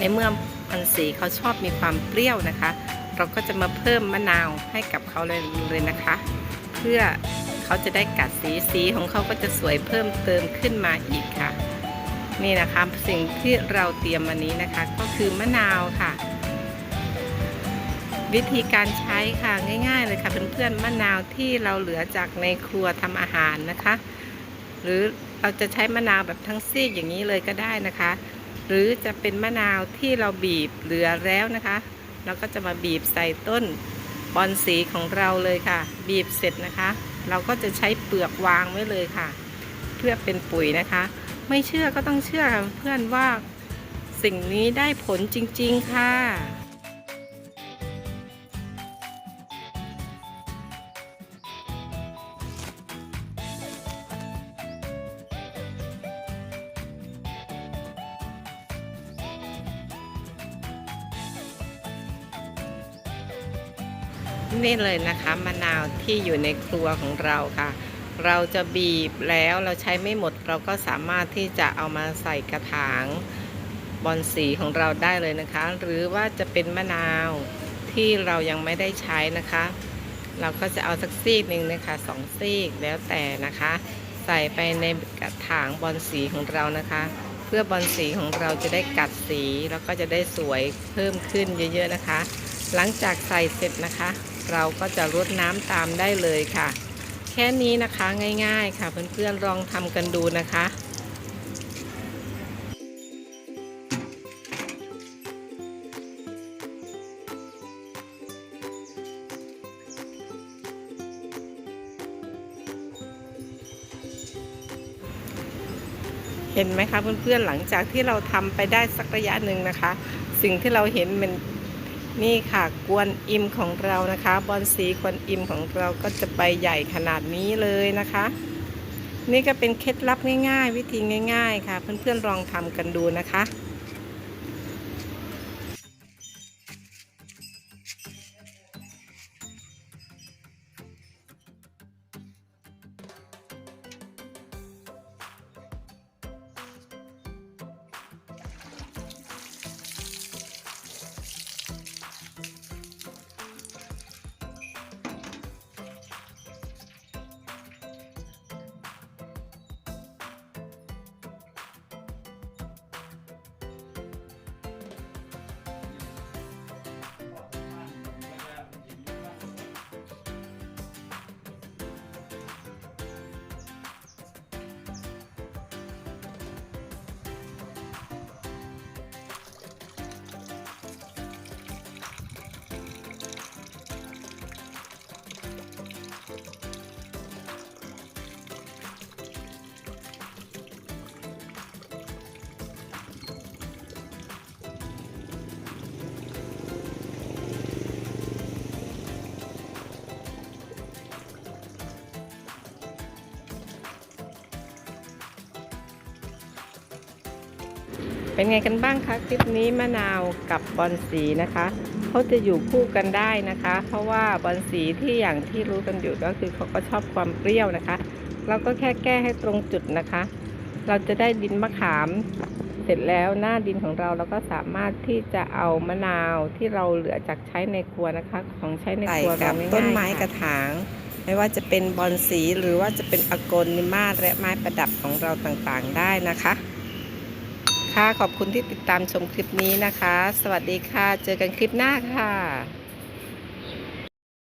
ในเมื่อบอนสีเขาชอบมีความเปรี้ยวนะคะ เราก็จะมาเพิ่มมะนาวให้กับเขาเลยเลยนะคะ เพื่อเขาจะได้กัดสีสีของเขาก็จะสวยเพิ่มเติมขึ้นมาอีกค่ะ นี่นะคะสิ่งที่เราเตรียมวันนี้นะคะ ก็คือมะนาวค่ะ วิธีการใช้ค่ะง่ายๆเลยค่ะเพื่อนๆมะนาวที่เราเหลือจากในครัวทำอาหารนะคะ หรือเราจะใช้มะนาวแบบทั้งซีกอย่างนี้เลยก็ได้นะคะ หรือจะเป็นมะนาวที่เราบีบเหลือแล้วนะคะ เราก็จะมาบีบใส่ต้นบอนสีของเราเลยค่ะ บีบเสร็จนะคะ เราก็จะใช้เปลือกวางไว้เลยค่ะ เพื่อเป็นปุ๋ยนะคะ ไม่เชื่อก็ต้องเชื่อค่ะเพื่อนว่าสิ่งนี้ได้ผลจริง ๆ ค่ะ นี่เลยนะคะมะนาวที่อยู่ในครัวของเราค่ะ เราจะบีบแล้วเราใช้ไม่หมดเราก็สามารถที่จะเอามาใส่กระถางบอนสีของเราได้เลยนะคะ หรือว่าจะเป็นมะนาวที่เรายังไม่ได้ใช้นะคะ เราก็จะเอาสักซีกหนึ่งนะคะสองซีกแล้วแต่นะคะ ใส่ไปในกระถางบอนสีของเรานะคะ เพื่อบอนสีของเราจะได้กัดสีแล้วก็จะได้สวยเพิ่มขึ้นเยอะๆนะคะ หลังจากใส่เสร็จนะคะเราก็จะรดน้ำตามได้เลยค่ะ แค่นี้นะคะง่าย ๆ ค่ะ เพื่อนๆลองทำกันดูนะคะเห็นไหมคะเพื่อนๆหลังจากที่เราทำไปได้สักระยะหนึ่งนะคะ สิ่งที่เราเห็นมัน นี่ค่ะกวนอิมของเรานะคะบอนสีกวนอิมของเราก็จะใบใหญ่ขนาดนี้เลยนะคะ นี่ก็เป็นเคล็ดลับง่าย ๆ วิธีง่าย ๆ ค่ะ เพื่อนๆลองทำกันดูนะคะ เป็นไงกันบ้างคะคลิปนี้มะนาวกับบอนสีนะคะเขาจะอยู่คู่กันได้นะคะ เพราะว่าบอนสีที่อย่างที่รู้กันอยู่ก็คือเขาก็ชอบความเปรี้ยวนะคะ เราก็แค่แก้ให้ตรงจุดนะคะ เราจะได้ดินมะขามเสร็จแล้วหน้าดินของเราเราก็สามารถที่จะเอามะนาวที่เราเหลือจากใช้ในครัวนะคะ ของใช้ในครัวกับต้นไม้กระถาง ไม่ว่าจะเป็นบอนสีหรือว่าจะเป็นอโกนิมาและไม้ประดับของเราต่างๆได้นะคะค่ะขอบคุณที่ติดตามชมคลิปนี้นะคะ สวัสดีค่ะ เจอกันคลิปหน้าค่ะ